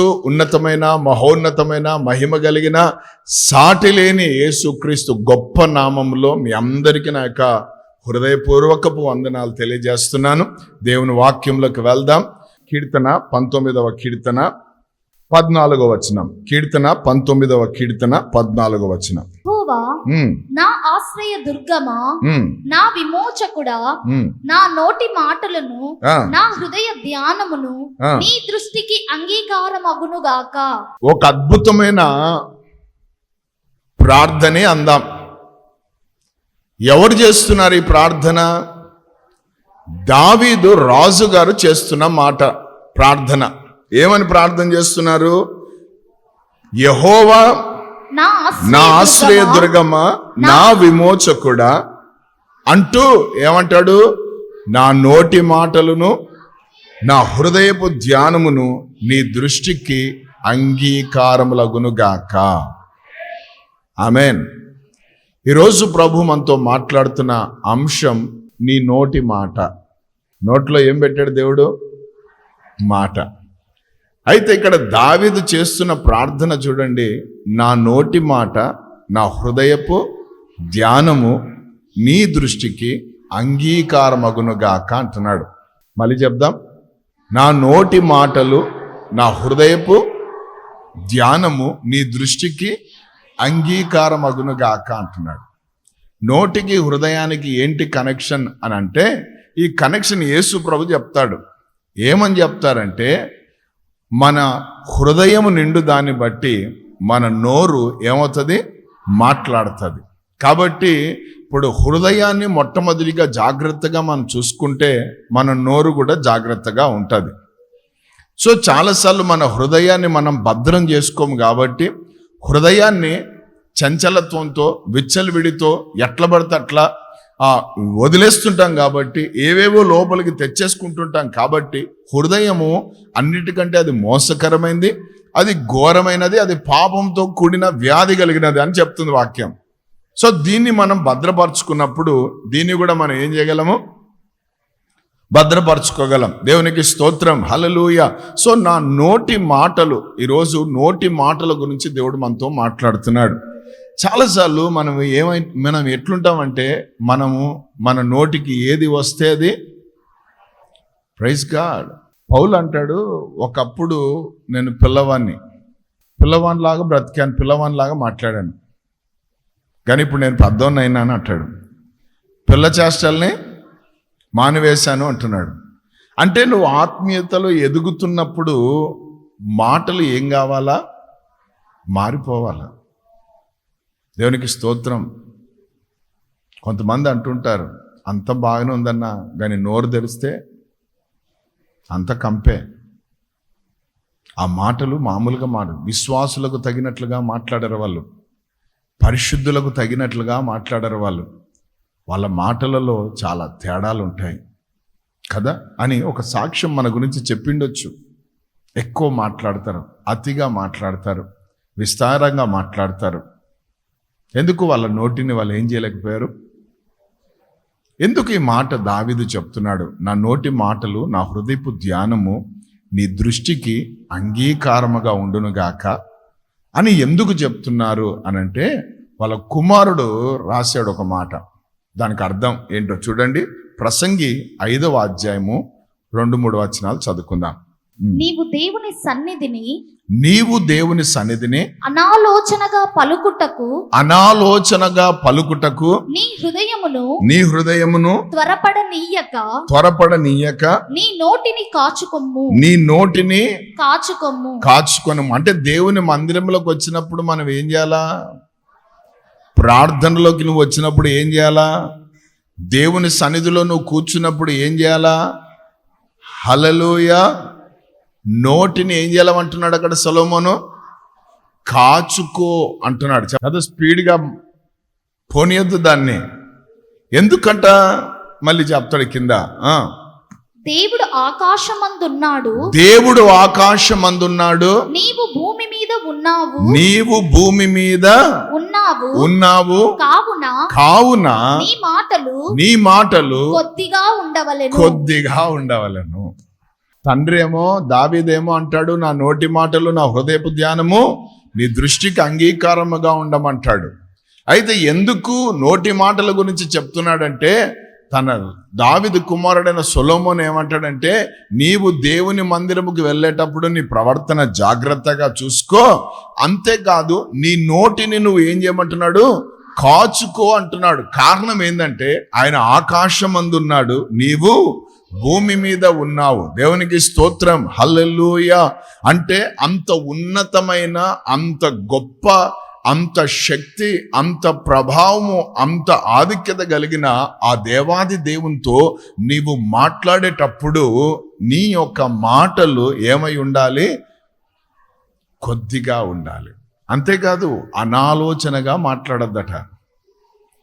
ఉన్నతమైన మహోన్నతమైన మహిమ కలిగిన సాటి లేని యేసుక్రీస్తు గొప్ప నామంలో మీ అందరికీ నా యొక్క హృదయపూర్వకపు వందనాలు తెలియజేస్తున్నాను. దేవుని వాక్యంలోకి వెళ్దాం. కీర్తన పంతొమ్మిదవ కీర్తన పద్నాలుగో వచనం. కీర్తన పంతొమ్మిదవ కీర్తన పద్నాలుగో వచనం. యెహోవా నా ఆశ్రయ దుర్గమా నా విమోచకుడా. నా నోటి మాటలను నా హృదయ ధ్యానమును. నీ దృష్టికి అంగీకారమగునుగాక. ఒక అద్భుతమైన ప్రార్థనే అందాం. ఎవరు చేస్తున్నారు ఈ ప్రార్థన? దావీదు రాజు గారు చేస్తున్న మాట ప్రార్థన. ఏమని ప్రార్థన చేస్తున్నారు? యహోవా నా ఆశ్రయ దుర్గమా, దుర్గమ నా విమోచకుడా? అంటూ ఏమంటాడు? నా నోటి మాటలను నా హృదయపు ధ్యానమును నీ దృష్టికి అంగీకారములగునుగాక. ఆమెన్. ఈరోజు ప్రభు మనతో మాట్లాడుతున్న అంశం నీ నోటి మాట. నోట్లో ఏం పెట్టాడు దేవుడు? మాట. అయితే ఇక్కడ దావీదు చేస్తున్న ప్రార్థన చూడండి. నా నోటి మాట నా హృదయపు ధ్యానము నీ దృష్టికి అంగీకారమగునుగాక అంటున్నాడు. మళ్ళీ చెప్దాం. నా నోటి మాటలు నా హృదయపు ధ్యానము నీ దృష్టికి అంగీకారమగునుగాక అంటున్నాడు. నోటికి హృదయానికి ఏంటి కనెక్షన్ అని అంటే ఈ కనెక్షన్ యేసు ప్రభు చెప్తాడు. ఏమని చెప్తారంటే మన హృదయం నిండు దాన్ని బట్టి మన నోరు ఏమవుతుంది? మాట్లాడుతుంది. కాబట్టి ఇప్పుడు హృదయాన్ని మొట్టమొదటిగా జాగ్రత్తగా మనం చూసుకుంటే మన నోరు కూడా జాగ్రత్తగా ఉంటుంది. సో చాలాసార్లు మన హృదయాన్ని మనం భద్రం చేసుకోము కాబట్టి హృదయాన్ని చంచలత్వంతో విచ్చలవిడితో ఎట్ల పడితే అట్లా ఆ, వదిలేస్తుంటాం కాబట్టి ఏవేవో లోపలికి తెచ్చేసుకుంటుంటాం కాబట్టి హృదయము అన్నిటికంటే అది మోసకరమైంది అది ఘోరమైనది అది పాపంతో కూడిన వ్యాధి కలిగినది అని చెప్తుంది వాక్యం. సో దీన్ని మనం భద్రపరచుకున్నప్పుడు దీన్ని కూడా మనం ఏం చేయగలము? భద్రపరచుకోగలం. దేవునికి స్తోత్రం. హలలుయ సో నా నోటి మాటలు ఈరోజు నోటి మాటల గురించి దేవుడు మనతో మాట్లాడుతున్నాడు. చాలాసార్లు మనం ఏమై మనం ఎట్లుంటామంటే మనము మన నోటికి ఏది వస్తే అది ప్రైజ్ గాడ్. పౌలు అంటాడు ఒకప్పుడు నేను పిల్లవాడిని పిల్లవాడిలాగా బ్రతికాను పిల్లవాడిలాగా మాట్లాడాను. కానీ ఇప్పుడు నేను బర్ధం అయినా అని అంటాడు. పిల్ల చేష్టల్ని మానివేశాను అంటున్నాడు. అంటే నువ్వు ఆత్మీయతలో ఎదుగుతున్నప్పుడు మాటలు ఏం కావాలా? మారిపోవాలా? దేవునికి స్తోత్రం. కొంతమంది అంటుంటారు అంత బాగానే ఉందన్న కానీ నోరు తెరిస్తే అంత కంపే. ఆ మాటలు మామూలుగా మాట విశ్వాసులకు తగినట్లుగా మాట్లాడరు వాళ్ళు. పరిశుద్ధులకు తగినట్లుగా మాట్లాడరు వాళ్ళు. వాళ్ళ మాటలలో చాలా తేడాలు ఉంటాయి కదా? అని ఒక సాక్ష్యం మన గురించి చెప్పిండొచ్చు. ఎక్కువ మాట్లాడతారు అతిగా మాట్లాడతారు విస్తారంగా మాట్లాడతారు. ఎందుకు వాళ్ళ నోటిని వాళ్ళు ఏం చేయలేకపోయారు? ఎందుకు ఈ మాట దావిదు చెప్తున్నాడు? నా నోటి మాటలు నా హృదయపు ధ్యానము నీ దృష్టికి అంగీకారముగా ఉండునుగాక అని ఎందుకు చెప్తున్నారు అనంటే వాళ్ళ కుమారుడు రాశాడు ఒక మాట. దానికి అర్థం ఏంటో చూడండి. ప్రసంగి ఐదవ అధ్యాయము రెండు మూడు వచనాలు చదువుకుందాం. నీవు దేవుని సన్నిధిని నీవు దేవుని సన్నిధిని అనాలోచనగా పలుకుటకు అనాలోచనగా పలుకుటకు నీ హృదయమును నీ హృదయమును త్వరపడనీయక త్వరపడనీయక నీ నోటిని కాచుకొమ్ము. నీ నోటిని కాచుకొమ్ము. కాచుకొని అంటే దేవుని మందిరంలోకి వచ్చినప్పుడు మనం ఏం చేయాలా? ప్రార్థనలోకి నువ్వు వచ్చినప్పుడు ఏం చేయాలా? దేవుని సన్నిధిలో నువ్వు కూర్చున్నప్పుడు ఏం చేయాలా? హలలోయ నోటిని ఏం చేయాలంటున్నాడు అక్కడ సొలోమోను? కాచుకో అంటున్నాడు. చదువు స్పీడ్గా పోనీయద్దు దాన్ని. ఎందుకంట? మళ్ళీ చెప్తాడు కింద. ఆ. దేవుడు ఆకాశమందున్నాడు. దేవుడు ఆకాశమందున్నాడు. నీవు భూమి మీద ఉన్నావు. నీవు భూమి మీద ఉన్నావు. ఉన్నావు. కావున కావున నీ మాటలు నీ మాటలు కొద్దిగా ఉండవలెను. కొద్దిగా ఉండవలను. తండ్రి ఏమో దావీదేమో అంటాడు నా నోటి మాటలు నా హృదయపు ధ్యానము నీ దృష్టికి అంగీకారముగా ఉండమంటాడు. అయితే ఎందుకు నోటి మాటల గురించి చెప్తున్నాడంటే తన దావిది కుమారుడైన సొలోమోన్ ఏమంటాడంటే నీవు దేవుని మందిరముకి వెళ్ళేటప్పుడు నీ ప్రవర్తన జాగ్రత్తగా చూసుకో. అంతేకాదు నీ నోటిని నువ్వు ఏం చేయమంటున్నాడు? కాచుకో అంటున్నాడు. కారణం ఏంటంటే ఆయన ఆకాశం అందున్నాడు నీవు. భూమి మీద ఉన్నావు. దేవునికి స్తోత్రం. హల్లెలూయ. అంటే అంత ఉన్నతమైన అంత గొప్ప అంత శక్తి అంత ప్రభావము అంత ఆధిక్యత కలిగిన ఆ దేవాది దేవునితో నీవు మాట్లాడేటప్పుడు నీ యొక్క మాటలు ఏమై ఉండాలి? కొద్దిగా ఉండాలి. అంతేకాదు అనాలోచనగా మాట్లాడొద్దట.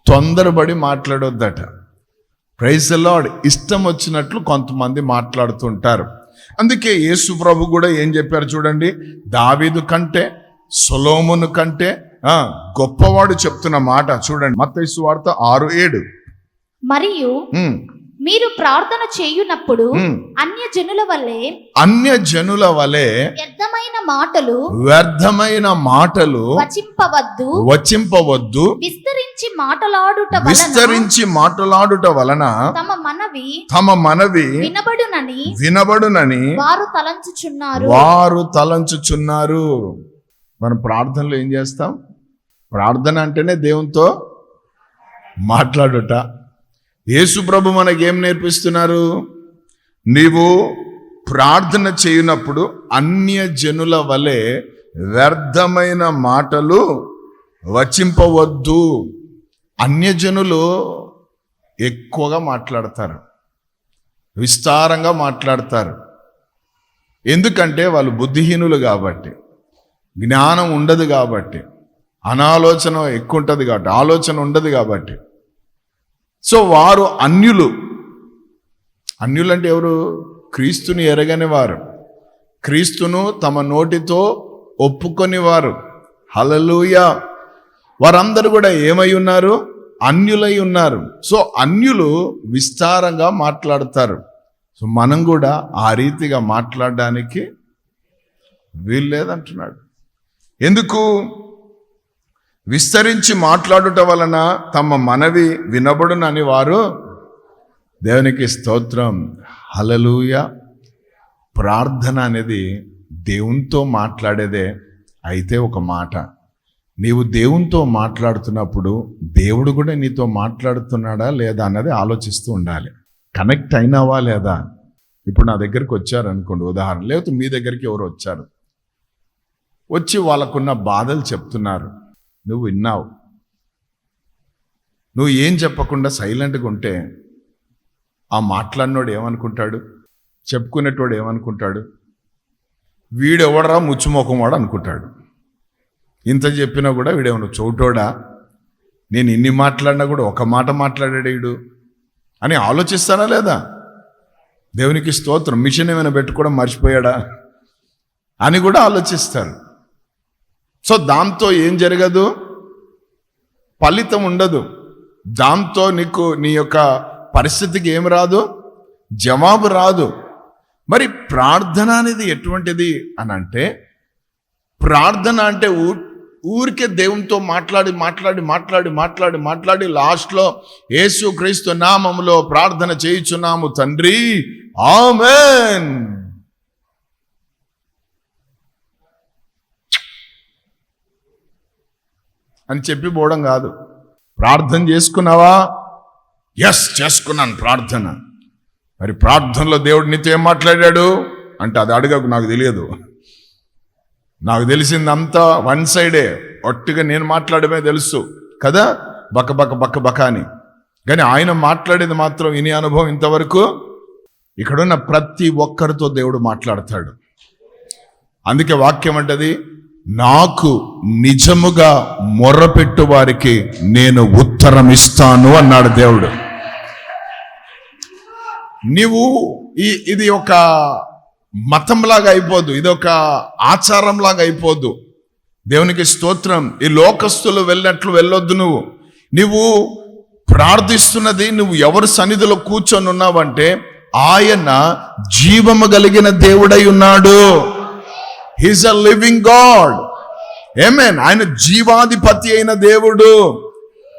తొందరపడి మాట్లాడొద్దట. ప్రైజ్ లార్డ్ ఇష్టం వచ్చినట్లు కొంతమంది మాట్లాడుతుంటారు. అందుకే యేసు ప్రభు కూడా ఏం చెప్పారు చూడండి? దావీదు కంటే సొలోమును కంటే గొప్పవాడు చెప్తున్న మాట చూడండి. మత్తయి వార్త ఆరు ఏడు. మరియు మీరు ప్రార్థన చేయునప్పుడు ఉమ్. అన్య జనుల వల్లే అన్య జనుల వలె వ్యర్థమైన మాటలు వ్యర్థమైన మాటలు వచింపవద్దు. వచింపవద్దు. విస్తరించి మాటలాడుట విస్తరించి మాట్లాడుట వలన తమ మనవి తమ మనవి వినబడునని వినబడునని వారు తలంచుచున్నారు. వారు తలంచుచున్నారు. మనం ప్రార్థనలో ఏం చేస్తాం? ప్రార్థన అంటేనే దేవునితో మాట్లాడుట. యేసుప్రభు ప్రభు నేర్పిస్తున్నారు? నీవు ప్రార్థన చేయనప్పుడు అన్య జనుల వలె వ్యర్థమైన మాటలు వచింపవద్దు. అన్యజనులు ఎక్కువగా మాట్లాడతారు. విస్తారంగా మాట్లాడతారు. ఎందుకంటే వాళ్ళు బుద్ధిహీనులు కాబట్టి జ్ఞానం ఉండదు కాబట్టి అనాలోచన ఎక్కువ ఉంటుంది కాబట్టి ఆలోచన ఉండదు కాబట్టి సో వారు అన్యులు. అన్యులు అంటే ఎవరు? క్రీస్తుని ఎరగని వారు క్రీస్తును తమ నోటితో ఒప్పుకొని వారు హలలుయ వారందరూ కూడా ఏమై ఉన్నారు? అన్యులై ఉన్నారు. సో అన్యులు విస్తారంగా మాట్లాడతారు. సో మనం కూడా ఆ రీతిగా మాట్లాడడానికి వీల్లేదంటున్నాడు. ఎందుకు? విస్తరించి మాట్లాడుట వలన తమ మనవి వినబడునని వారు దేవునికి స్తోత్రం. హలలుయ ప్రార్థన అనేది దేవునితో మాట్లాడేదే అయితే ఒక మాట. నీవు దేవునితో మాట్లాడుతున్నప్పుడు దేవుడు కూడా నీతో మాట్లాడుతున్నాడా లేదా అన్నది ఆలోచిస్తూ ఉండాలి. కనెక్ట్ అయినావా లేదా? ఇప్పుడు నా దగ్గరికి వచ్చారు అనుకోండి ఉదాహరణ లేకపోతే మీ దగ్గరికి ఎవరు వచ్చారు. వచ్చి వాళ్ళకున్న బాధలు చెప్తున్నారు. నువ్వు విన్నావు. నువ్వు ఏం చెప్పకుండా సైలెంట్గా ఉంటే ఆ మాట్లాడినోడు ఏమనుకుంటాడు? చెప్పుకునేటోడు ఏమనుకుంటాడు? వీడెవడరా వాడు అనుకుంటాడు. ఇంత చెప్పినా కూడా వీడేమన్నా చోటోడా? నేను ఇన్ని మాట్లాడినా కూడా ఒక మాట మాట్లాడాడు వీడు అని ఆలోచిస్తానా లేదా? దేవునికి స్తోత్రం మిషన్ ఏమైనా పెట్టుకోవడం మర్చిపోయాడా? అని కూడా ఆలోచిస్తారు సో దాంతో ఏం జరగదు? ఫలితం ఉండదు. దాంతో నీకు నీ యొక్క పరిస్థితికి ఏం రాదు? జవాబు రాదు. మరి ప్రార్థన అనేది ఎటువంటిది అని అంటే ప్రార్థన అంటే ఊ ఊరికే దేవునితో మాట్లాడి మాట్లాడి మాట్లాడి మాట్లాడి మాట్లాడి లాస్ట్లో యేసు క్రీస్తు నామములో ప్రార్థన చేయుచున్నాము తండ్రి. ఆమెన్. అని చెప్పి పోవడం కాదు. ప్రార్థన చేసుకున్నావా? ఎస్ చేసుకున్నాను ప్రార్థన. మరి ప్రార్థనలో దేవుడు నీతో ఏం మాట్లాడాడు? అంటే అది అడగకు నాకు తెలియదు. నాకు తెలిసిందంతా వన్ సైడే. ఒట్టుగా నేను మాట్లాడమే తెలుసు. కదా? బక్క బక్క బక్క బక్క అని. కానీ ఆయన మాట్లాడేది మాత్రం ఇని అనుభవం ఇంతవరకు ఇక్కడున్న ప్రతి ఒక్కరితో దేవుడు మాట్లాడతాడు. అందుకే వాక్యం అంటది నాకు నిజముగా మొర్రపెట్టు వారికి నేను ఉత్తరం ఇస్తాను అన్నాడు దేవుడు. నీవు ఈ ఇది ఒక మతంలాగా అయిపోద్దు ఇది ఒక ఆచారంలాగా అయిపోద్దు దేవునికి స్తోత్రం ఈ లోకస్తులు వెళ్ళినట్లు వెళ్ళొద్దు నువ్వు. నువ్వు ప్రార్థిస్తున్నది నువ్వు ఎవరి సన్నిధిలో కూర్చొని ఉన్నావంటే ఆయన జీవము కలిగిన దేవుడై ఉన్నాడు. He's a living God amen ఆయన జీవాధిపతి అయిన దేవుడు.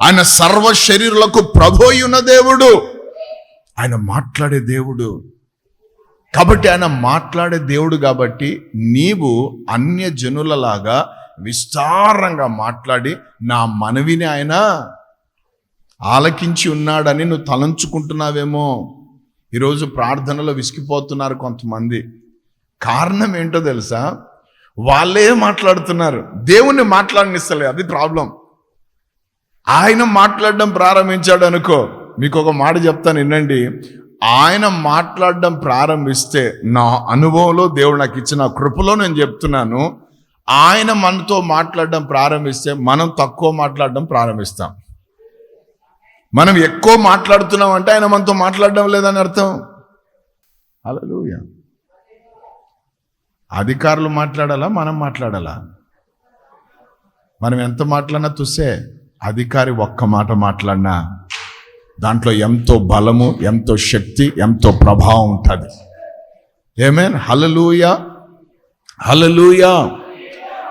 ఆయన సర్వ శరీరులకు ప్రభు ఉన్న దేవుడు. ఆయన మాట్లాడే దేవుడు. కాబట్టి ఆయన మాట్లాడే దేవుడు కాబట్టి నీవు అన్య జనులలాగా విస్తారంగా మాట్లాడి నా మనవిని ఆయన ఆలకించి ఉన్నాడని నువ్వు తలంచుకుంటున్నావేమో. ఈరోజు ప్రార్థనలో విసిగిపోతున్నారు కొంతమంది. కారణం ఏంటో తెలుసా? వాళ్ళే మాట్లాడుతున్నారు. దేవుణ్ణి మాట్లాడనిస్తలే అది ప్రాబ్లం. ఆయన మాట్లాడడం ప్రారంభించాడు అనుకో మీకు ఒక మాట చెప్తాను వినండి. ఆయన మాట్లాడడం ప్రారంభిస్తే నా అనుభవంలో దేవుడు నాకు ఇచ్చిన కృపలో నేను చెప్తున్నాను. ఆయన మనతో మాట్లాడడం ప్రారంభిస్తే మనం తక్కువ మాట్లాడడం ప్రారంభిస్తాం. మనం ఎక్కువ మాట్లాడుతున్నాం అంటే ఆయన మనతో మాట్లాడడం లేదని అర్థం? హల్లెలూయా అధికారులు మాట్లాడాలా? మనం మాట్లాడాలా? మనం ఎంత మాట్లాడినా చూస్తే అధికారి ఒక్క మాట మాట్లాడినా దాంట్లో ఎంతో బలము ఎంతో శక్తి ఎంతో ప్రభావం ఉంటుంది. ఏమేన్ హలలుయ హలలుయ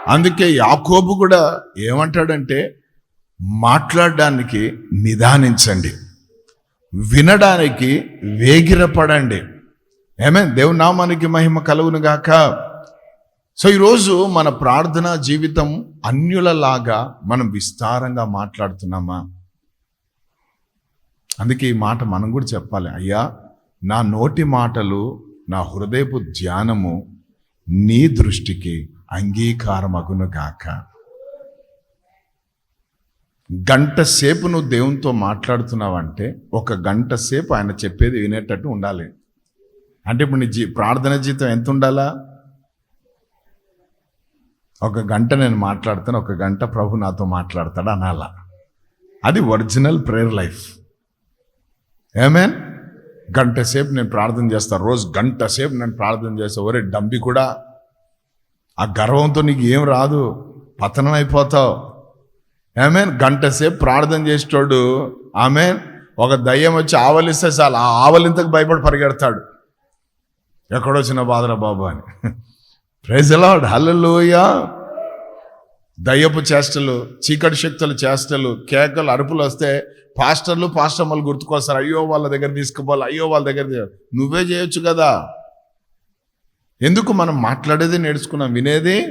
అందుకే యాకోబు కూడా ఏమంటాడంటే మాట్లాడడానికి నిదానించండి. వినడానికి వేగిరపడండి. ఏమే దేవునామానికి మహిమ కలుగును గాక సో ఈరోజు మన ప్రార్థన జీవితం అన్యులలాగా మనం విస్తారంగా మాట్లాడుతున్నామా? అందుకే ఈ మాట మనం కూడా చెప్పాలి. అయ్యా నా నోటి మాటలు నా హృదయపు ధ్యానము నీ దృష్టికి అంగీకారమగును గాక. గంట సేపు నువ్వు దేవునితో మాట్లాడుతున్నావంటే ఒక గంట సేపు ఆయన చెప్పేది వినేటట్టు ఉండాలి. అంటే ఇప్పుడు నీ జీ ప్రార్థన జీవితం ఎంత ఉండాలా? ఒక గంట నేను మాట్లాడతాను ఒక గంట ప్రభు నాతో మాట్లాడతాడు అనాల. అది ఒరిజినల్ ప్రేయర్ లైఫ్. ఏమేన్ గంట సేపు నేను ప్రార్థన చేస్తాను రోజు గంట సేపు నేను ప్రార్థన చేస్తాను ఒరే డంబి కూడా ఆ గర్వంతో నీకు ఏం రాదు పతనం అయిపోతావు. ఏమేన్ గంట సేపు ప్రార్థన చేసేటోడు ఆమె ఒక దయ్యం వచ్చి ఆవలిస్తే చాలు ఆ ఆవలింతకు భయపడి పరిగెడతాడు. ఎక్కడొచ్చిన బాధరా బాబు అని. ప్రైజ్ అలాడ్ దయ్యపు చేష్టలు చీకటి శక్తుల చేష్టలు కేకలు అరుపులు వస్తే పాస్టర్లు పాస్టమ్మలు గుర్తుకొస్తారు. అయ్యో వాళ్ళ దగ్గర తీసుకుపోవాలి. అయ్యో వాళ్ళ దగ్గర నువ్వే చేయొచ్చు కదా? ఎందుకు మనం మాట్లాడేది నేర్చుకున్నాం? వినేది?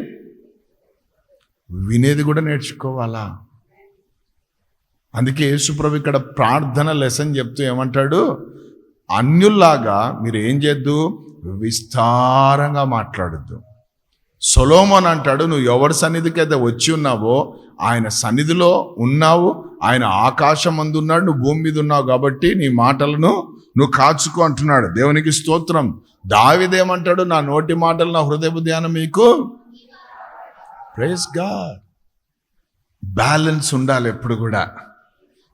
వినేది కూడా నేర్చుకోవాలా? అందుకే యేసుప్రభు ఇక్కడ ప్రార్థన లెసన్ చెప్తూ ఏమంటాడు? అన్యుల్లాగా మీరు ఏం చేద్దు? విస్తారంగా మాట్లాడద్దు. సొలోమోన్ అంటాడు నువ్వు ఎవరి సన్నిధికైతే వచ్చి ఉన్నావో ఆయన సన్నిధిలో ఉన్నావు ఆయన ఆకాశం అందున్నాడు నువ్వు భూమి మీద ఉన్నావు కాబట్టి నీ మాటలను నువ్వు కాచుకో అంటున్నాడు. దేవునికి స్తోత్రం. దావిదేమంటాడు నా నోటి మాటలు నా హృదయ ధ్యానం మీకు ప్రేస్ గాడ్ బ్యాలెన్స్ ఉండాలి ఎప్పుడు కూడా.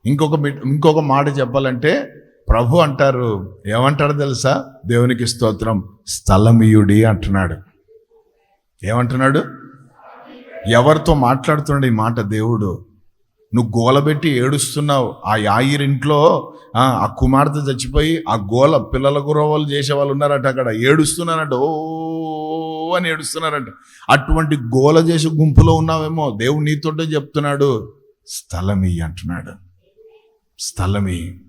ఇంకొక ఇంకొక మాట చెప్పాలంటే ప్రభు అంటారు ఏమంటాడు తెలుసా? దేవునికి స్తోత్రం స్థలమీయుడి అంటున్నాడు. ఏమంటున్నాడు? ఎవరితో మాట్లాడుతున్నాడు ఈ మాట దేవుడు? నువ్వు గోలబెట్టి ఏడుస్తున్నావు. ఆ యాయిరింట్లో ఆ ఆ కుమార్తె చచ్చిపోయి ఆ గోల పిల్లల గురవలు చేసే వాళ్ళు ఉన్నారట అక్కడ. ఏడుస్తున్నారంట. ఓ అని ఏడుస్తున్నారంట. అటువంటి గోల చేసే గుంపులో ఉన్నావేమో దేవుడు నీతోటే చెప్తున్నాడు. స్థలమి అంటున్నాడు. స్థలమి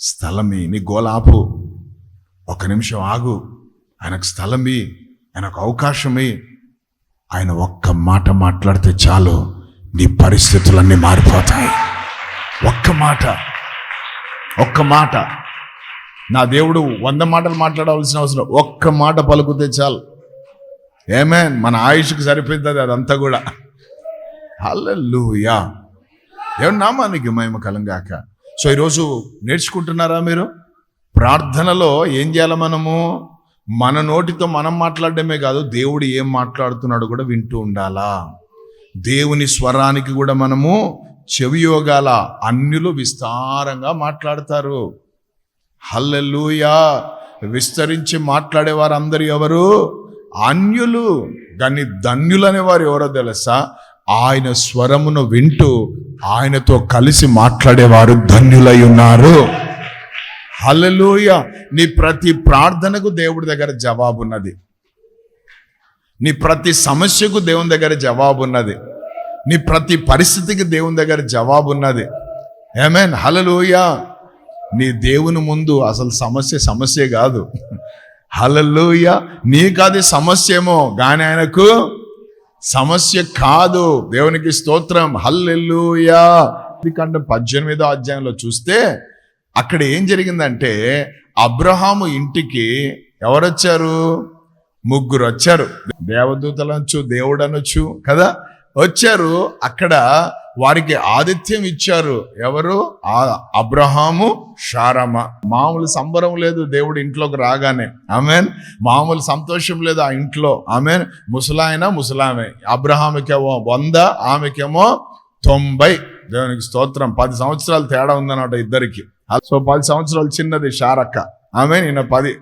స్థలమి. నీ గోల ఆపు. ఒక నిమిషం ఆగు. ఆయనకు స్థలమి. ఆయనకు అవకాశమే. ఆయన ఒక్క మాట మాట్లాడితే చాలు నీ పరిస్థితులన్నీ మారిపోతాయి. ఒక్క మాట ఒక్క మాట. నా దేవుడు వంద మాటలు మాట్లాడవలసిన అవసరం. ఒక్క మాట పలుకుతే చాలు. ఏమే మన ఆయుష్కి సరిపోతుంది అదంతా కూడా. హల్లూయా దేవుని నామానికి మహిమ కలంగాక. సో ఈరోజు నేర్చుకుంటున్నారా మీరు? ప్రార్థనలో ఏం చేయాలి మనము? మన నోటితో మనం మాట్లాడడమే కాదు దేవుడు ఏం మాట్లాడుతున్నాడు కూడా వింటూ ఉండాలా? దేవుని స్వరానికి కూడా మనము చెవియోగాల అన్యులు విస్తారంగా మాట్లాడతారు. హల్లెలూయా! విస్తరించి మాట్లాడే వారందరూ ఎవరు? అన్యులు. కానీ ధన్యులు అనేవారు ఎవరో తెలుసా? ఆయన స్వరమును వింటూ ఆయనతో కలిసి మాట్లాడేవారు ధన్యులై ఉన్నారు. హలలోయ నీ ప్రతి ప్రార్థనకు దేవుడి దగ్గర జవాబు ఉన్నది నీ ప్రతి సమస్యకు దేవుని దగ్గర జవాబు ఉన్నది నీ ప్రతి పరిస్థితికి దేవుని దగ్గర జవాబు ఉన్నది ఏమేన్ హలలోయ నీ దేవుని ముందు అసలు సమస్య సమస్య కాదు. హలలోయ నీకు అది సమస్య ఏమో కానీ ఆయనకు సమస్య కాదు. దేవునికి స్తోత్రం. హల్లెల్లుయా కంటే పద్దెనిమిదో అధ్యాయంలో చూస్తే అక్కడ ఏం జరిగిందంటే అబ్రహాము ఇంటికి ఎవరొచ్చారు? ముగ్గురు వచ్చారు దేవదూతలు అనొచ్చు దేవుడు అనొచ్చు కదా? వచ్చారు. అక్కడ వారికి ఆతిథ్యం ఇచ్చారు. ఎవరు? ఆ అబ్రహాము షారమ్మ మామూలు సంబరం లేదు దేవుడు ఇంట్లోకి రాగానే. ఆమెన్. మామూలు సంతోషం లేదు ఆ ఇంట్లో. ఆమెన్. ముసలాయన ముసలామె. అబ్రహాముకేమో వంద ఆమెకేమో తొంభై. దేవునికి స్తోత్రం. పది సంవత్సరాలు తేడా ఉందన్నమాట ఇద్దరికి. సో పది సంవత్సరాలు చిన్నది షారక్క. ఆమె నిన్న పది.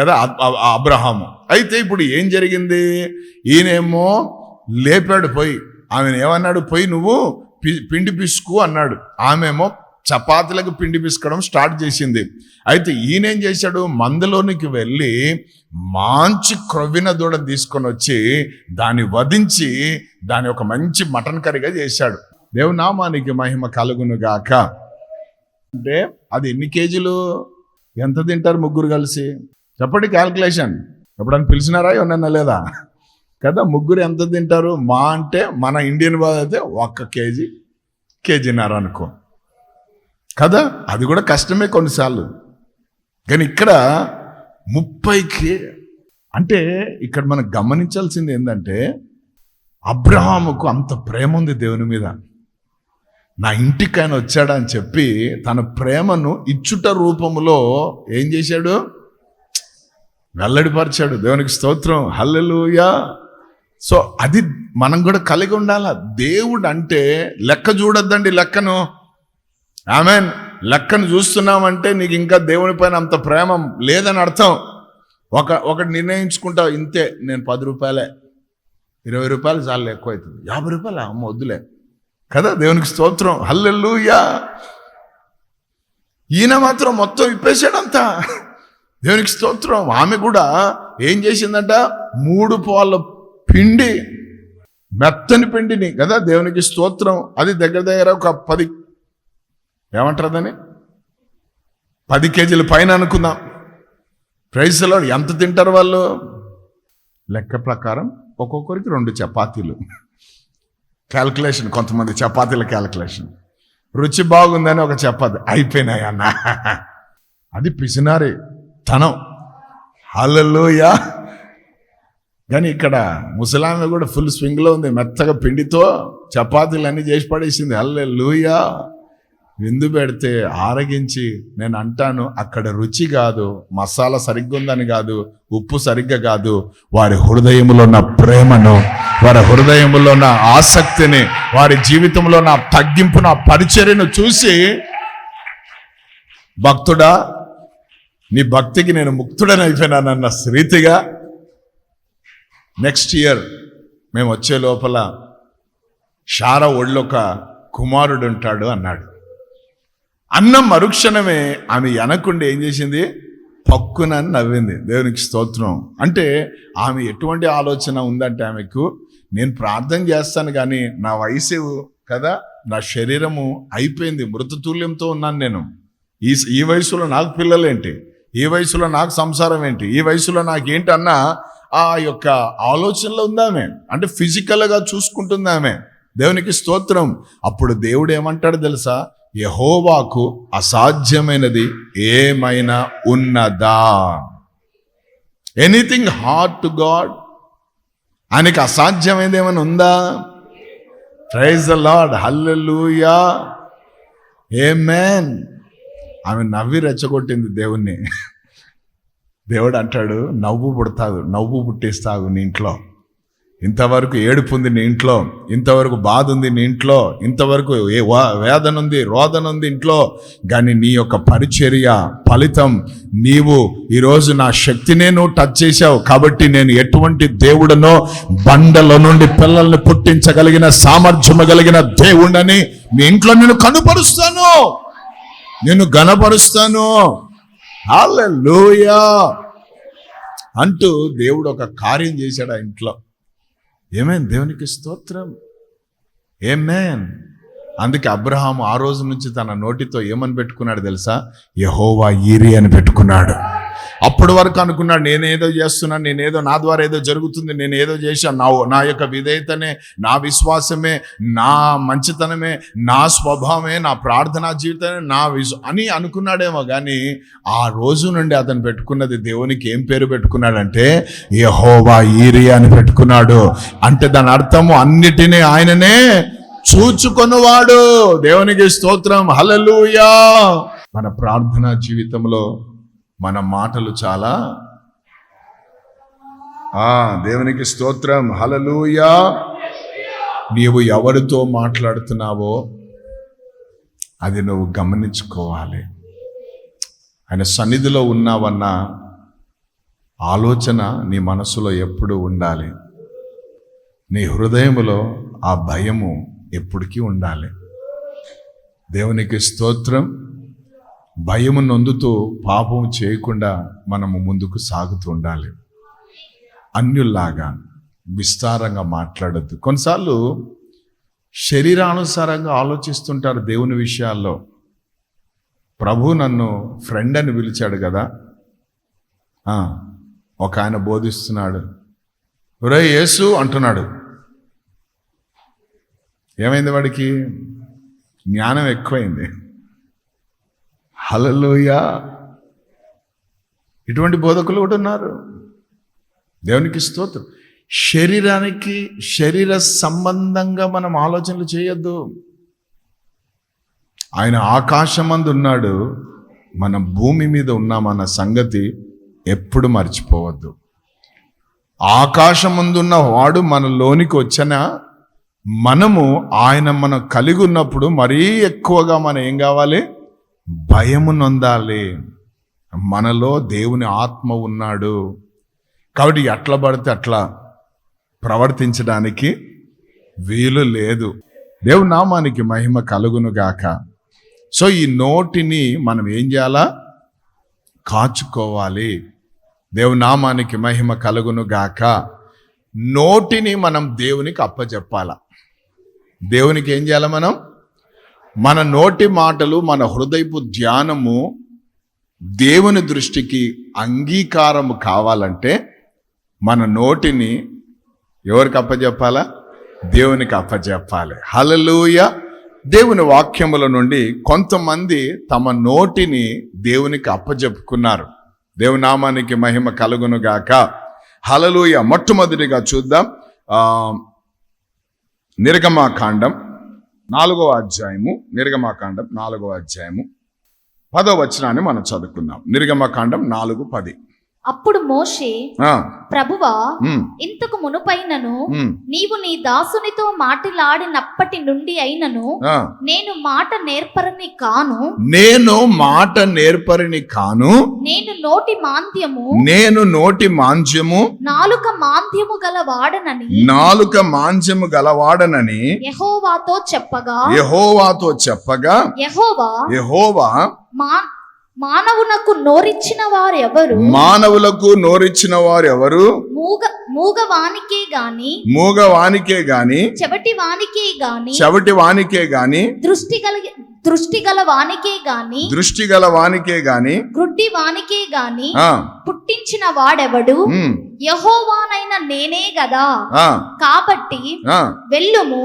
కదా? అబ్రహాము. అయితే ఇప్పుడు ఏం జరిగింది? ఈయనేమో లేపాడు పోయి. ఆమెను ఏమన్నాడు? పోయి నువ్వు పి- పిండి పిసుకు అన్నాడు. ఆమెమో చపాతీలకు పిండి పిసుకడం స్టార్ట్ చేసింది. అయితే ఈయనేం చేశాడు? మందలోనికి వెళ్ళి మంచి క్రొవ్విన దూడ తీసుకొని వచ్చి దాన్ని వధించి దాని ఒక మంచి మటన్ కర్రీగా చేశాడు. దేవునామానికి మహిమ కలుగును గాక అంటే అది ఎన్ని కేజీలు? ఎంత తింటారు ముగ్గురు కలిసి? చెప్పండి క్యాల్కులేషన్ ఎప్పుడన్నా పిలిచినారా? ఏమన్నా లేదా? కదా ముగ్గురు ఎంత తింటారు? మా అంటే మన ఇండియన్ బాధ అయితే ఒక్క కేజీ కేజీన్నర అనుకో. కదా అది కూడా కష్టమే కొన్నిసార్లు. కానీ ఇక్కడ ముప్పైకి అంటే ఇక్కడ మనం గమనించాల్సింది ఏంటంటే అబ్రహాముకు అంత ప్రేమ ఉంది దేవుని మీద. నా ఇంటికి ఆయన వచ్చాడని చెప్పి తన ప్రేమను ఇచ్చుట రూపంలో ఏం చేశాడు? వెల్లడిపరిచాడు. దేవునికి స్తోత్రం. హల్లెలుయా. సో అది మనం కూడా కలిగి ఉండాల? దేవుడు అంటే లెక్క చూడొద్దండి లెక్కను. ఆమెన్. లెక్కను చూస్తున్నామంటే నీకు ఇంకా దేవుని పైన అంత ప్రేమ లేదని అర్థం. ఒక ఒకటి నిర్ణయించుకుంటావు ఇంతే. నేను పది రూపాయలే. ఇరవై రూపాయలు చాలా ఎక్కువ అవుతుంది యాభై రూపాయలు? అమ్మ వద్దులే. కదా? దేవునికి స్తోత్రం. హల్లెల్లుయా ఈయన మాత్రం మొత్తం ఇప్పేశాడంతా దేవునికి స్తోత్రం. ఆమె కూడా ఏం చేసిందంట? మూడు పాల పిండి మెత్తని పిండిని కదా? దేవునికి స్తోత్రం. అది దగ్గర దగ్గర ఒక పది ఏమంటారు దాన్ని? పది కేజీల పైన అనుకుందాం. ప్రైస్లో ఎంత తింటారు వాళ్ళు? లెక్క ప్రకారం ఒక్కొక్కరికి రెండు చపాతీలు. క్యాల్కులేషన్ కొంతమంది చపాతీల క్యాల్కులేషన్ రుచి బాగుందని ఒక చపాతి. అయిపోయినాయి అన్న. అది పిసినారి తనం. హలలోయా కానీ ఇక్కడ ముసలామె కూడా ఫుల్ స్వింగ్లో ఉంది. మెత్తగా పిండితో చపాతీలు అన్నీ చేసి పడేసింది. హల్లెలూయా. విందు పెడితే ఆరగించి నేను అంటాను అక్కడ రుచి కాదు మసాలా సరిగ్గా ఉందని కాదు ఉప్పు సరిగ్గా కాదు వారి హృదయంలో ఉన్న ప్రేమను వారి హృదయంలో ఉన్న ఆసక్తిని వారి జీవితంలో నా తగ్గింపు నా పరిచర్యను చూసి భక్తుడా నీ భక్తికి నేను ముక్తుడని అయిపోయినానన్న రీతిగా నెక్స్ట్ ఇయర్ మేము వచ్చే లోపల షార ఒళ్ళొక కుమారుడు ఉంటాడు అన్నాడు. అన్న మరుక్షణమే ఆమె వెనకుండి ఏం చేసింది? పక్కున నవ్వింది. దేవునికి స్తోత్రం. అంటే ఆమె ఎటువంటి ఆలోచన ఉందంటే ఆమెకు నేను ప్రార్థన చేస్తాను కానీ నా వయసు కదా నా శరీరము అయిపోయింది మృతతుల్యంతో ఉన్నాను నేను. ఈ ఈ వయసులో నాకు పిల్లలేంటి? ఈ వయసులో నాకు సంసారం ఏంటి? ఈ వయసులో నాకేంటన్నా అన్న ఆ యొక్క ఆలోచనలో ఉందామే అంటే ఫిజికల్గా చూసుకుంటుంది ఆమె. దేవునికి స్తోత్రం. అప్పుడు దేవుడు ఏమంటాడు తెలుసా? యహోవాకు అసాధ్యమైనది ఏమైనా ఉన్నదా? ఎనీథింగ్ హార్డ్ టు గాడ్ ఆయనకి అసాధ్యమైనది ఏమైనా ఉందా? Praise the Lord hallelujah amen ఆమె నవ్వి రెచ్చగొట్టింది దేవుణ్ణి. దేవుడు అంటాడు నవ్వు పుడతాదు నవ్వు పుట్టిస్తావు నీ ఇంట్లో. ఇంతవరకు ఏడుపు ఉంది నీ ఇంట్లో ఇంతవరకు బాధ ఉంది నీ ఇంట్లో ఇంతవరకు ఏ వా- వేదన ఉంది రోదన ఉంది ఇంట్లో కానీ నీ యొక్క పరిచర్య ఫలితం నీవు ఈరోజు నా శక్తినే నువ్వు టచ్ చేశావు. కాబట్టి నేను ఎటువంటి దేవుడనో బండల నుండి పిల్లల్ని పుట్టించగలిగిన సామర్థ్యము కలిగిన దేవుడని మీ ఇంట్లో నేను కనుపరుస్తాను. నేను గనపరుస్తాను హల్లెలూయా! అంటూ దేవుడు ఒక కార్యం చేశాడు ఆ ఇంట్లో. ఏమేన్ దేవునికి స్తోత్రం. ఏమేన్ అందుకే అబ్రహాం ఆ రోజు నుంచి తన నోటితో ఏమని పెట్టుకున్నాడు తెలుసా? యహోవా ఈరి అని పెట్టుకున్నాడు. అప్పటి వరకు అనుకున్నాడు నేనేదో చేస్తున్నాను నేనేదో నా ద్వారా ఏదో జరుగుతుంది నేను ఏదో చేశాను నా నా యొక్క విధేయతనే నా విశ్వాసమే నా మంచితనమే నా స్వభావమే నా ప్రార్థనా జీవితమే నా విశ్వ అని అనుకున్నాడేమో కానీ ఆ రోజు నుండి అతను పెట్టుకున్నది దేవునికి ఏం పేరు పెట్టుకున్నాడంటే యహోవా ఈరి అని పెట్టుకున్నాడు. అంటే దాని అర్థము అన్నిటినీ ఆయననే చూచుకొనువాడు. దేవునికి స్తోత్రం. హలలుయా మన ప్రార్థనా జీవితంలో మన మాటలు చాలా. ఆ దేవునికి స్తోత్రం. హలలుయా నీవు ఎవరితో మాట్లాడుతున్నావో అది నువ్వు గమనించుకోవాలి. ఆయన సన్నిధిలో ఉన్నావన్న ఆలోచన నీ మనసులో ఎప్పుడూ ఉండాలి? నీ హృదయంలో ఆ భయము ఎప్పటికీ ఉండాలి. దేవునికి స్తోత్రం. భయము నొందుతూ పాపం చేయకుండా మనము ముందుకు సాగుతూ ఉండాలి. అన్యుల్లాగా విస్తారంగా మాట్లాడద్దు. కొన్నిసార్లు శరీరానుసారంగా ఆలోచిస్తుంటారు దేవుని విషయాల్లో. ప్రభు నన్ను ఫ్రెండ్ అని పిలిచాడు కదా. ఒక ఆయన బోధిస్తున్నాడు. రే యేసు అంటున్నాడు. ఏమైంది వాడికి? జ్ఞానం ఎక్కువైంది. హలలోయ ఇటువంటి బోధకులు కూడా ఉన్నారు. దేవునికి స్తోత్రం. శరీరానికి శరీర సంబంధంగా మనం ఆలోచనలు చేయొద్దు. ఆయన ఆకాశమందు ఉన్నాడు. మనం భూమి మీద ఉన్నామన్న సంగతి ఎప్పుడు మర్చిపోవద్దు. ఆకాశమందున్న వాడు మన లోనికి వచ్చిన మనము ఆయన మనం కలిగి ఉన్నప్పుడు మరీ ఎక్కువగా మనం ఏం కావాలి? భయము నొందాలి. మనలో దేవుని ఆత్మ ఉన్నాడు. కాబట్టి ఎట్లా పడితే అట్లా ప్రవర్తించడానికి వీలు లేదు. దేవుని నామానికి మహిమ కలుగును గాక. సో ఈ నోటిని మనం ఏం చేయాలా? కాచుకోవాలి. దేవుని నామానికి మహిమ కలుగును గాక. నోటిని మనం దేవునికి అప్పచెప్పాల దేవునికి ఏం చేయాలి మనం? మన నోటి మాటలు మన హృదయపు ధ్యానము దేవుని దృష్టికి అంగీకారము కావాలంటే మన నోటిని ఎవరికి అప్పచెప్పాలా దేవునికి అప్పచెప్పాలి హలలుయ దేవుని వాక్యముల నుండి కొంతమంది తమ నోటిని దేవునికి అప్పచెప్పుకున్నారు దేవునామానికి మహిమ కలుగునుగాక హలలుయ మొట్టమొదటిగా చూద్దాం. ఆ నిర్గమాకాండం. నాలుగవ అధ్యాయము నిర్గమాకాండం నాలుగవ అధ్యాయము పదో వచనాన్ని మనం చదువుకుందాం. నిర్గమకాండం నాలుగు పది. అప్పుడు మోషే ప్రభువా ఇంతకు మునుపైనను నీవు నీ దాసునితో మాట్లాడినప్పటి నుండి అయినను. నేను మాట నేర్పరని కాను. నేను మాట నేర్పరిని కాను. నేను నోటి మాంద్యము. నేను నోటి మాంద్యము. నాలుక మాంద్యము గల వాడనని. నాలుక మాంద్యము గలవాడనని యెహోవాతో చెప్పగా. యహోవాతో చెప్పగా. యెహోవా యహోవా మా మానవునకు నోరిచ్చిన వారెవరు? మానవులకు నోరిచ్చిన వారు ఎవరు మూగ మూగవానికే గాని మూగవానికే గాని చెవటి వానికే గాని చెవిటి వానికే గాని దృష్టి కలిగి దృష్టి గల వానికే గాని దృష్టి గల వానికే గాని గ్రుడ్డి వానికే గాని పుట్టించిన వాడెవడు? యహోవానైన నేనే గదా. ఆ, కాబట్టి వెళ్ళుము.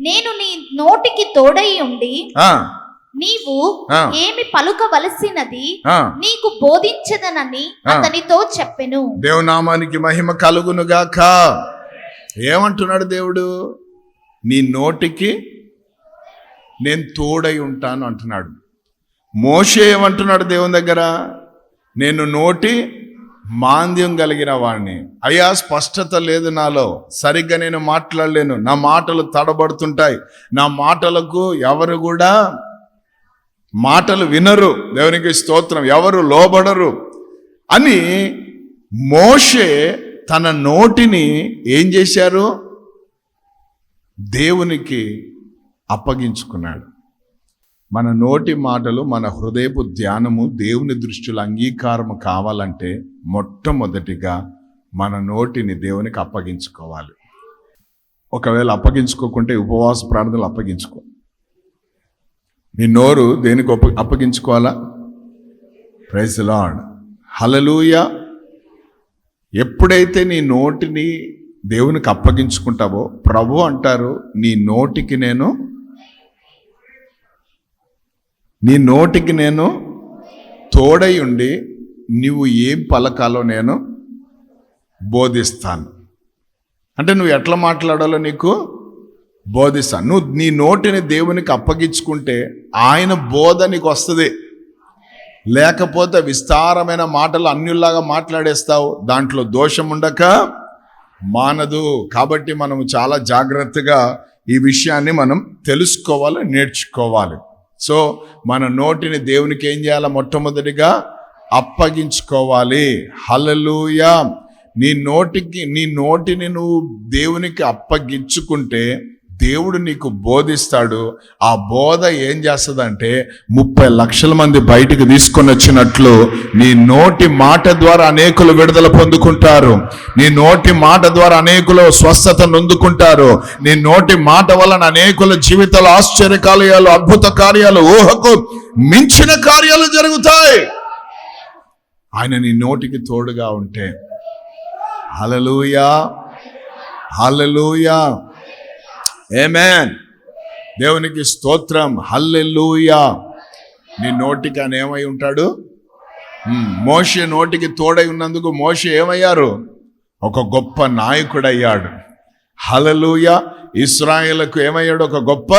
నేను నీ నోటికి తోడై ఉండి నీవు. ఏమి పలుకవలసినది. నీకు బోధించదనని. అతనితో చెప్పెను. దేవునామానికి మహిమ కలుగునుగాక ఏమంటున్నాడు దేవుడు? నీ నోటికి నేను తోడై ఉంటాను అంటున్నాడు. మోషే ఏమంటున్నాడు దేవుని దగ్గర? నేను నోటి మాంద్యం కలిగిన వాడిని అయ్యా స్పష్టత లేదు నాలో. సరిగ్గా నేను మాట్లాడలేను. నా మాటలు తడబడుతుంటాయి. నా మాటలకు ఎవరు కూడా మాటలు వినరు. దేవునికి స్తోత్రం. ఎవరు లోబడరు. అని మోషే తన నోటిని ఏం చేశారు? దేవునికి అప్పగించుకున్నాడు. మన నోటి మాటలు మన హృదయపు ధ్యానము దేవుని దృష్టిలో అంగీకారము కావాలంటే మొట్టమొదటిగా మన నోటిని దేవునికి అప్పగించుకోవాలి. ఒకవేళ అప్పగించుకోకుంటే ఉపవాస ప్రార్థనలు అప్పగించుకో. నీ నోరు దేనికి అప్ప అప్పగించుకోవాలా? ప్రైజ్ లాడ్ హలలుయ ఎప్పుడైతే నీ నోటిని దేవునికి అప్పగించుకుంటావో ప్రభు అంటారు నీ నోటికి నేను నీ నోటికి నేను తోడై ఉండి నువ్వు ఏం పలకాలో నేను బోధిస్తాను. అంటే నువ్వు ఎట్లా మాట్లాడాలో నీకు బోధిస్తాను. నువ్వు నీ నోటిని దేవునికి అప్పగించుకుంటే ఆయన బోధ నీకు వస్తుంది. లేకపోతే విస్తారమైన మాటలు అన్యుల్లాగా మాట్లాడేస్తావు. దాంట్లో దోషం ఉండక మానదు. కాబట్టి మనం చాలా జాగ్రత్తగా ఈ విషయాన్ని మనం తెలుసుకోవాలి నేర్చుకోవాలి. సో మన నోటిని దేవునికి ఏం చేయాలి? మొట్టమొదటిగా అప్పగించుకోవాలి. హల్లెలూయా! నీ నోటికి నీ నోటిని నువ్వు దేవునికి అప్పగించుకుంటే దేవుడు నీకు బోధిస్తాడు. ఆ బోధ ఏం చేస్తుందంటే ముప్పై లక్షల మంది బయటికి తీసుకొని వచ్చినట్లు నీ నోటి మాట ద్వారా అనేకులు విడుదల పొందుకుంటారు. నీ నోటి మాట ద్వారా అనేకులు స్వస్థత నొందుకుంటారు. నీ నోటి మాట వలన అనేకుల జీవితాలు ఆశ్చర్య కార్యాలు అద్భుత కార్యాలు ఊహకు మించిన కార్యాలు జరుగుతాయి. ఆయన నీ నోటికి తోడుగా ఉంటే. హలలుయా హలలుయా ఏమేన్ దేవునికి స్తోత్రం. హల్లెల్లూయా నీ నోటికి అని ఏమై ఉంటాడు? మోషే నోటికి తోడై ఉన్నందుకు మోషే ఏమయ్యారు? ఒక గొప్ప నాయకుడయ్యాడు. హలలుయ ఇస్రాయేలకు ఏమయ్యాడు? ఒక గొప్ప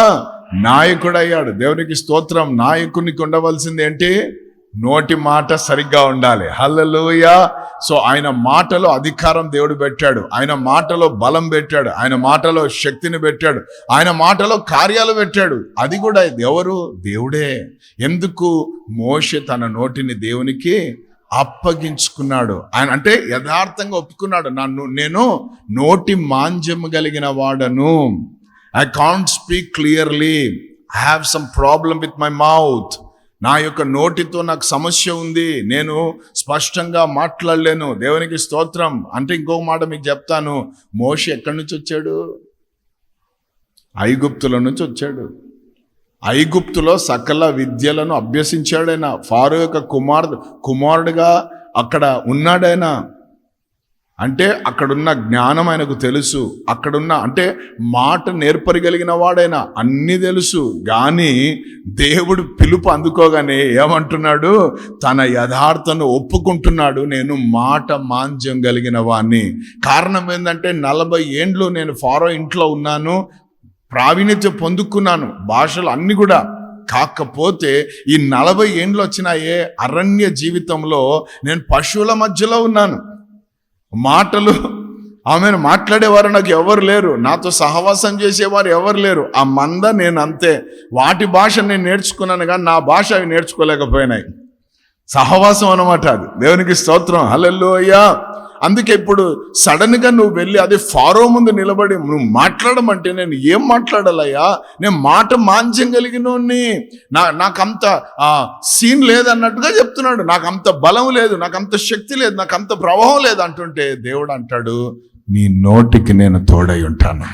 నాయకుడయ్యాడు. దేవునికి స్తోత్రం. నాయకునికి ఉండవలసింది ఏంటి? నోటి మాట సరిగ్గా ఉండాలి. హల్లెలూయ. సో ఆయన మాటలో అధికారం దేవుడు పెట్టాడు. ఆయన మాటలో బలం పెట్టాడు. ఆయన మాటలో శక్తిని పెట్టాడు. ఆయన మాటలో కార్యాలు పెట్టాడు. అది కూడా ఎవరు? దేవుడే. ఎందుకు? మోషి తన నోటిని దేవునికి అప్పగించుకున్నాడు. ఆయన అంటే యథార్థంగా ఒప్పుకున్నాడు. నన్ను నేను నోటి మాంద్యము కలిగిన వాడను. I can't speak clearly I have some problem with my mouth నా యొక్క నోటితో నాకు సమస్య ఉంది. నేను స్పష్టంగా మాట్లాడలేను. దేవునికి స్తోత్రం. అంటే ఇంకొక మాట మీకు చెప్తాను. మోషి ఎక్కడి నుంచి వచ్చాడు? ఐగుప్తుల నుంచి వచ్చాడు. ఐగుప్తులో సకల విద్యలను అభ్యసించాడైనా. ఫారో యొక్క కుమారుడు కుమారుడుగా అక్కడ ఉన్నాడైనా. అంటే అక్కడున్న జ్ఞానం ఆయనకు తెలుసు. అక్కడున్న అంటే మాట నేర్పరగలిగిన వాడైనా అన్నీ తెలుసు. కానీ దేవుడు పిలుపు అందుకోగానే ఏమంటున్నాడు? తన యథార్థను ఒప్పుకుంటున్నాడు. నేను మాట మాంద్యం కలిగిన వాణ్ణి. కారణం ఏంటంటే నలభై ఏండ్లు నేను ఫారో ఇంట్లో ఉన్నాను. ప్రావీణ్యత పొందుకున్నాను. భాషలు అన్నీ కూడా. కాకపోతే ఈ నలభై ఏండ్లు వచ్చినాయే అరణ్య జీవితంలో నేను పశువుల మధ్యలో ఉన్నాను. మాటలు ఆమెను మాట్లాడేవారు నాకు ఎవరు లేరు. నాతో సహవాసం చేసేవారు ఎవరు లేరు. ఆ మంద నేను అంతే. వాటి భాష నేను నేర్చుకున్నాను కానీ నా భాష అవి నేర్చుకోలేకపోయినాయి. సహవాసం అనమాట అది. దేవునికి స్తోత్రం. హల్లెలూయా. అందుకే ఇప్పుడు సడన్గా నువ్వు వెళ్ళి అది ఫారో ముందు నిలబడి నువ్వు మాట్లాడమంటే నేను ఏం మాట్లాడాలయ్యా? నేను మాట మాంద్యం కలిగినోడిని నా నాకంత ఆ సీన్ లేదన్నట్టుగా చెప్తున్నాడు. నాకు అంత బలం లేదు నాకు అంత శక్తి లేదు నాకు అంత ప్రభావం లేదు అంటుంటే దేవుడు అంటాడు నీ నోటికి నేను తోడై ఉంటాను.